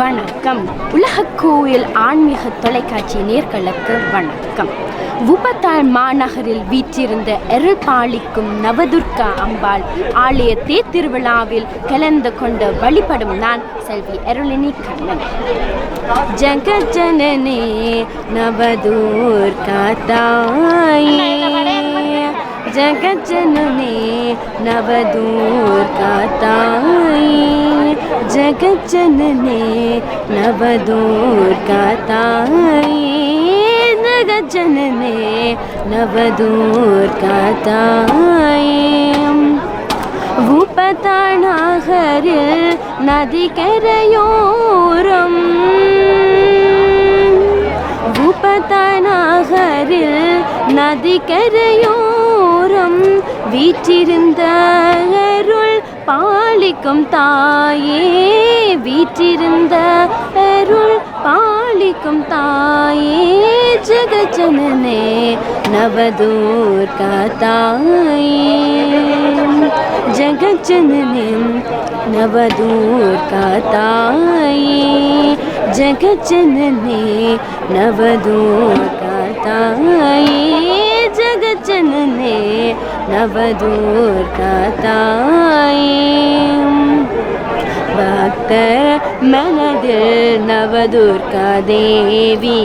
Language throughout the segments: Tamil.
வணக்கம். உலக கோயில் ஆன்மீக தொலைக்காட்சி நேர்களுக்கு வணக்கம். உபத்தாள் மாநகரில் வீற்றிருந்த எருள் பாலிக்கும் நவதுர்கா அம்பாள் ஆலய தேர்திருவிழாவில் கலந்து கொண்டு வழிபடும் நான் செல்வி அருளினி கண்ணன். ஜகஜனனே நவதூர்கா தாயே. ஜகஜனனே நவதுர்கா தாயே ஜகஜனனே நவதுர்கா தாயே ஜகஜனனே நவதுர்கா தாயே உபதானாகரில் நதிக்கரையோரம் உபதானாகரில் நதிக்கரையோரம் வீற்றிருந்த அருள் பாலிக்கும் தாயே வீற்றிருந்த அருள் பாலிக்கும் தாயே ஜெகஜனனே நவதூர்கா தாயே ஜெகஜனனே நவதூர்கா தாயே ஜெகஜனனே நவதூர்கா தாயே ஜெகஜனனே நவதூர்கா தாயே பக்தர் மனதில் நவதுர்கா தேவி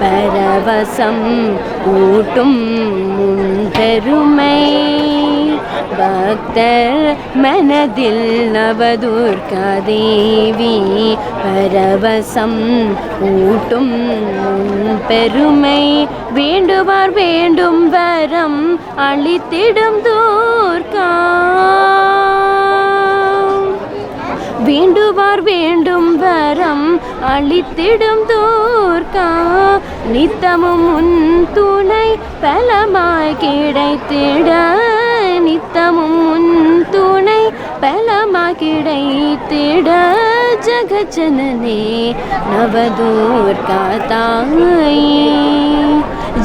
பரவசம் ஊட்டும் முன்பெருமை பக்தர் மனதில் நவதுர்கா தேவி பரவசம் ஊட்டும் பெருமை வேண்டுவார் வேண்டும் வரம் அளித்திடும் தூர்கா வேண்டுவார் வேண்டும் வரம் அளித்திடும் தோர்க்கா. நித்தமும் உன் துணை பலமாய் கிடைத்திட. நித்தமும் உன் துணை பலமாய் கிடைத்திட. ஜகஜனனே நவதூர்கா தாயே.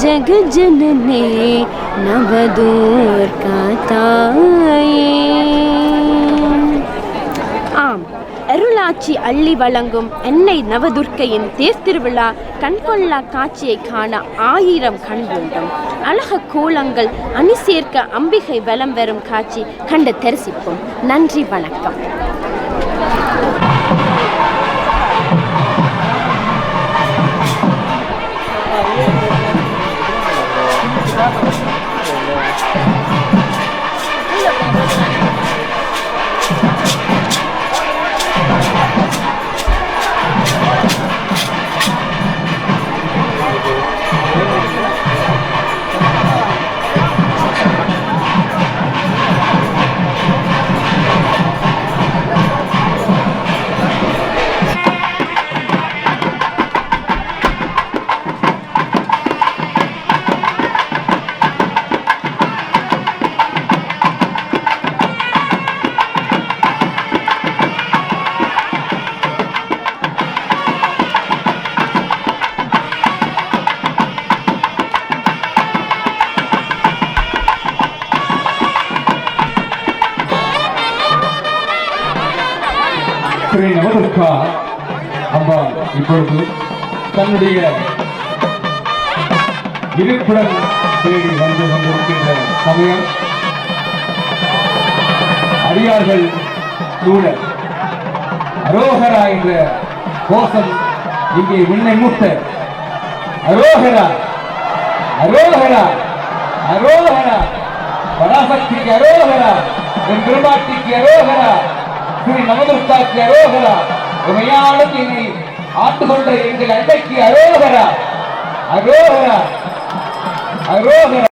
ஜகஜனனே நவதூர்கா தாயே. அருளாட்சி அள்ளி வழங்கும் என்னை நவதுர்க்கையின் தேர்திருவிழா கண்கொள்ளா காட்சியை காண ஆயிரம் கண் வேண்டும். அழக கோலங்கள் அணி சேர்க்க அம்பிகை வலம் வரும் காட்சி கண்டு தரிசிப்போம். நன்றி வணக்கம். ஸ்ரீ நவதுர்கா அம்பாள் இப்பொழுது தன்னுடைய இருப்பிடம் தேடி வந்து கொண்டிருக்கின்ற சமயம். அடியார்கள் சூழ அரோகரா என்ற கோஷம் இங்கே விண்ணை மூட்ட. அரோகரா அரோகரா அரோகரா பராசக்திக்கு அரோகரா என் பெருமாட்டிக்கு அரோகரா. ஸ்ரீ நவதுர்காக்கு அரோகரா. உமையாளும் என்னை ஆட்டுக்கொண்ட எங்கள் அன்னைக்கு அரோகரா. அரோகரா. அரோகரா.